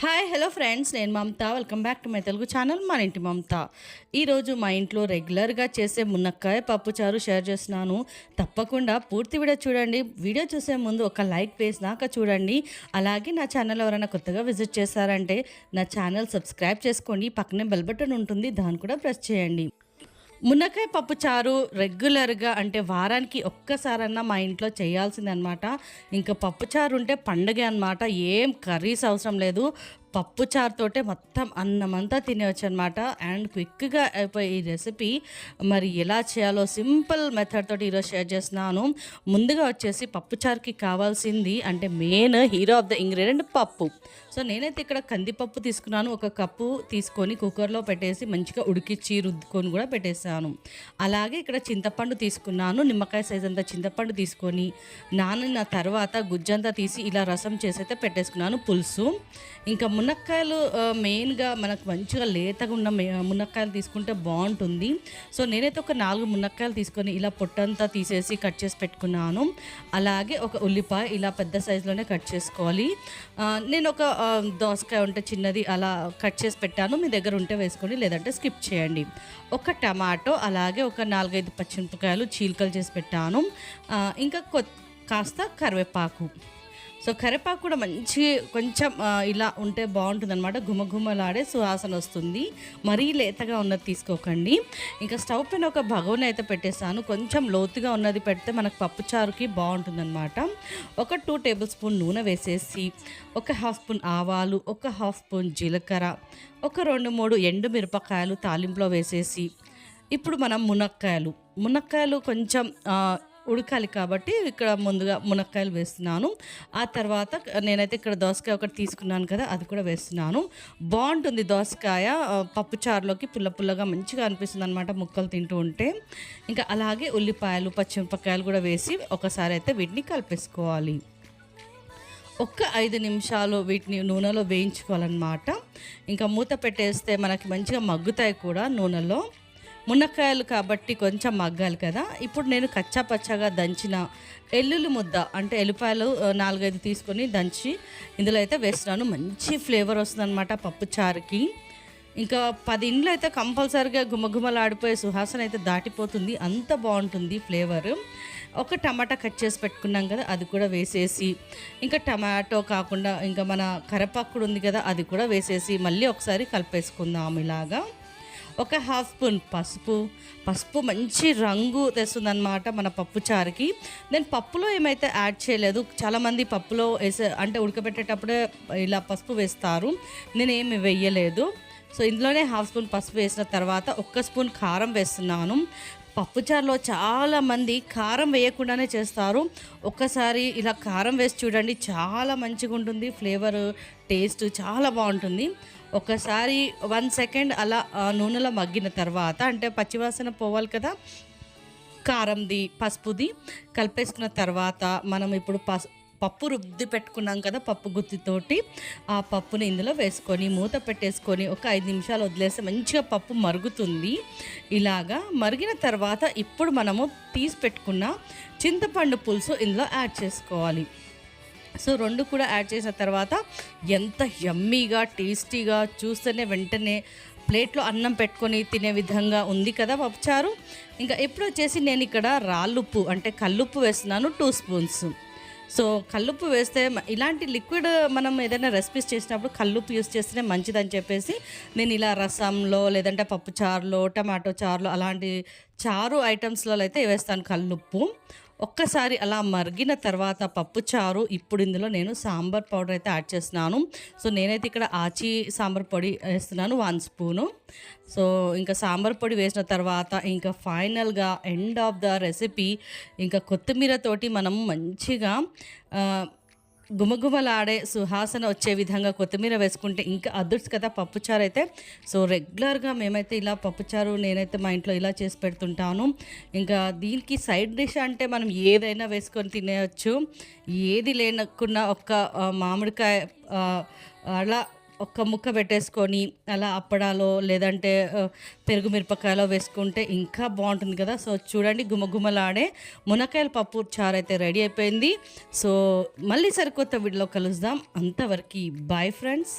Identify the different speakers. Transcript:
Speaker 1: Hi hello friends నేను Mamata. Welcome back to my Telugu channel మన ఇంటి మమత. ఈరోజు మా ఇంట్లో రెగ్యులర్గా చేసే మునక్కాయ పప్పుచారు షేర్ చేస్తున్నాను. తప్పకుండా పూర్తి వీడియో చూడండి. వీడియో చూసే ముందు ఒక లైక్ వేసినాక చూడండి. అలాగే నా ఛానల్ ఎవరైనా కొత్తగా విజిట్ చేశారంటే నా ఛానల్ సబ్స్క్రైబ్ చేసుకోండి. పక్కనే బెల్ బటన్ ఉంటుంది దాన్ని కూడా ప్రెస్ చేయండి. మునక్కాయ పప్పు చారు రెగ్యులర్గా అంటే వారానికి ఒక్కసారన్నా మా ఇంట్లో చేయాల్సిందనమాట. ఇంకా పప్పు చారు ఉంటే పండగ అనమాట. ఏం కర్రీస్ అవసరం లేదు. పప్పు చారుతోటే మొత్తం అన్నమంతా తినేవచ్చు అనమాట అండ్ క్విక్గా అయిపోయి ఈ రెసిపీ మరి ఎలా చేయాలో సింపుల్ మెథడ్ తోటి ఈరోజు షేర్ చేస్తున్నాను. ముందుగా వచ్చేసి పప్పు చారుకి కావాల్సింది అంటే main hero of the ingredient పప్పు. సో నేనైతే ఇక్కడ కందిపప్పు తీసుకున్నాను. ఒక కప్పు తీసుకొని కుక్కర్లో పెట్టేసి మంచిగా ఉడికిచ్చి రుద్దుకొని కూడా పెట్టేసాను అలాగే ఇక్కడ చింతపండు తీసుకున్నాను. నిమ్మకాయ సైజ్ అంతా చింతపండు తీసుకొని నానిన తర్వాత గుజ్జంతా తీసి ఇలా రసం చేసి అయితే పెట్టేసుకున్నాను. పులుసు. ఇంకా మునక్కాయలు మెయిన్గా మనకు మంచిగా లేతగా ఉన్న మే- మునక్కాయలు తీసుకుంటే బాగుంటుంది. సో నేనైతే ఒక నాలుగు మునక్కాయలు తీసుకొని ఇలా పొట్టంతా తీసేసి కట్ చేసి పెట్టుకున్నాను. అలాగే ఒక ఉల్లిపాయ ఇలా పెద్ద సైజులోనే కట్ చేసుకోవాలి. నేను ఒక దోసకాయ ఉంటే చిన్నది అలా కట్ చేసి పెట్టాను. మీ దగ్గర ఉంటే వేసుకోండి లేదంటే స్కిప్ చేయండి. ఒక టమాటో అలాగే ఒక నాలుగైదు పచ్చిమిరపకాయలు చీలికలు చేసి పెట్టాను. ఇంకా కొ కాస్త కరివేపాకు. సో కరివేపాకు కూడా మంచి కొంచెం ఇలా ఉంటే బాగుంటుంది అనమాట గుమగుమలాడే సువాసన వస్తుంది. మరీ లేతగా ఉన్నది తీసుకోకండి. ఇంకా స్టవ్ పైన ఒక భగవన్ అయితే పెట్టేసాను కొంచెం లోతుగా ఉన్నది పెడితే మనకు పప్పుచారుకి బాగుంటుంది ఒక టూ టేబుల్ స్పూన్ నూనె వేసేసి ఒక హాఫ్ స్పూన్ ఆవాలు ఒక హాఫ్ స్పూన్ జీలకర్ర ఒక రెండు మూడు ఎండు మిరపకాయలు తాలింపులో వేసేసి ఇప్పుడు మనం మునక్కాయలు. మునక్కాయలు కొంచెం ఉడకాలి కాబట్టి ఇక్కడ ముందుగా మునక్కాయలు వేస్తున్నాను. ఆ తర్వాత నేనైతే ఇక్కడ దోసకాయ ఒకటి తీసుకున్నాను కదా అది కూడా వేస్తున్నాను. బాగుంటుంది దోసకాయ. పప్పుచారులోకి పప్పు చారులోకి పుల్ల పుల్లగా మంచిగా అనిపిస్తుంది అనమాట ముక్కలు తింటూ ఉంటే. ఇంకా అలాగే ఉల్లిపాయలు పచ్చిమిరపకాయలు కూడా వేసి ఒకసారి అయితే వీటిని కలిపేసుకోవాలి. ఒక్క ఐదు నిమిషాలు వీటిని నూనెలో వేయించుకోవాలన్నమాట. ఇంకా మూత పెట్టేస్తే మనకి మంచిగా మగ్గుతాయి కూడా నూనెలో. మునక్కాయలు కాబట్టి కొంచెం మగ్గాలి కదా. ఇప్పుడు నేను కచ్చా పచ్చగా దంచిన ఎల్లుల్లి ముద్ద అంటే ఎల్లిపాయలు నాలుగైదు తీసుకొని దంచి ఇందులో అయితే వేస్తున్నాను. మంచి ఫ్లేవర్ వస్తుందన్నమాట పప్పు చారుకి. ఇంకా పది ఇండ్లు అయితే కంపల్సరీగా గుమగుమలాడిపోయే సుహాసన అయితే దాటిపోతుంది. అంత బాగుంటుంది ఫ్లేవర్. ఒక టమాటా కట్ చేసి పెట్టుకున్నాం కదా అది కూడా వేసేసి. ఇంకా టమాటో కాకుండా ఇంకా మన కరపాకుడు ఉంది కదా అది కూడా వేసేసి మళ్ళీ ఒకసారి కలిపేసుకుందాం ఇలాగా. ఒక హాఫ్ స్పూన్ పసుపు. పసుపు మంచి రంగు తెస్తుందన్నమాట మన పప్పు చారుకి. నేను పప్పులో ఏమైతే యాడ్ చేయలేదు చాలామంది పప్పులో వేసే అంటే ఉడకబెట్టేటప్పుడే ఇలా పసుపు వేస్తారు. నేను ఏమి వేయలేదు. సో ఇందులోనే హాఫ్ స్పూన్ పసుపు వేసిన తర్వాత ఒక్క స్పూన్ కారం వేస్తున్నాను. పప్పుచారులో చాలామంది కారం వేయకుండానే చేస్తారు. ఒక్కసారి ఇలా కారం వేసి చూడండి చాలా మంచిగా ఉంటుంది. ఫ్లేవర్ టేస్ట్ చాలా బాగుంటుంది. ఒకసారి వన్ సెకండ్ అలా ఆ, నూనెలో మగ్గిన తర్వాత అంటే పచ్చివాసన పోవాలి కదా కారంది పసుపుది కలిపేసుకున్న తర్వాత మనం ఇప్పుడు పసు పప్పు రుద్ది పెట్టుకున్నాం కదా పప్పు గుత్తితోటి ఆ పప్పుని ఇందులో వేసుకొని మూత పెట్టేసుకొని ఒక ఐదు నిమిషాలు వదిలేస్తే మంచిగా పప్పు మరుగుతుంది. ఇలాగా మరిగిన తర్వాత ఇప్పుడు మనము తీసి పెట్టుకున్న చింతపండు పులుసు ఇందులో యాడ్ చేసుకోవాలి. సో రెండు కూడా యాడ్ చేసిన తర్వాత ఎంత యమ్మీగా టేస్టీగా చూస్తేనే వెంటనే ప్లేట్లో అన్నం పెట్టుకొని తినే విధంగా ఉంది కదా పప్పుచారు. ఇంకా ఇప్పుడు వచ్చేసి నేను ఇక్కడ రాళ్ళుప్పు అంటే కల్లుప్పు వేస్తున్నాను టూ స్పూన్స్. సో కల్లుప్పు వేస్తే ఇలాంటి లిక్విడ్ మనం ఏదైనా రెసిపీస్ చేసినప్పుడు కల్లుప్పు యూస్ చేస్తేనే మంచిదని చెప్పేసి నేను ఇలా రసంలో లేదంటే పప్పు చారులో టమాటో చారులో అలాంటి చారు ఐటమ్స్లో అయితే వేస్తాను కల్లుప్పు. ఒక్కసారి అలా మరిగిన తర్వాత పప్పు చారు ఇప్పుడు ఇందులో నేను సాంబార్ పౌడర్ అయితే యాడ్ చేస్తున్నాను. సో నేనైతే ఇక్కడ ఆచి సాంబార్ పొడి వేస్తున్నాను వన్ స్పూను. సో ఇంకా సాంబార్ పొడి వేసిన తర్వాత ఇంకా ఫైనల్గా ఎండ్ ఆఫ్ ద రెసిపీ ఇంకా కొత్తిమీర తోటి మనం మంచిగా గుమగుమలాడే సుహాసన వచ్చే విధంగా కొత్తిమీర వేసుకుంటే ఇంకా అదృష్ట కదా పప్పుచారు అయితే. సో రెగ్యులర్గా మేమైతే ఇలా పప్పుచారు నేనైతే మా ఇంట్లో ఇలా చేసి పెడుతుంటాను. ఇంకా దీనికి సైడ్ డిష్ అంటే మనం ఏదైనా వేసుకొని తినేయచ్చు. ఏది లేనకున్నా ఒక్క మామిడికాయ అలా ఒక్క ముక్క పెట్టేసుకొని అలా అప్పడాలో లేదంటే పెరుగు మిరపకాయలో వేసుకుంటే ఇంకా బాగుంటుంది కదా. సో చూడండి గుమగుమలాడే మునక్కాయల పప్పు చారు అయితే రెడీ అయిపోయింది. సో మళ్ళీ సరికొత్త వీడియోలో కలుద్దాం. అంతవరకు బాయ్ ఫ్రెండ్స్.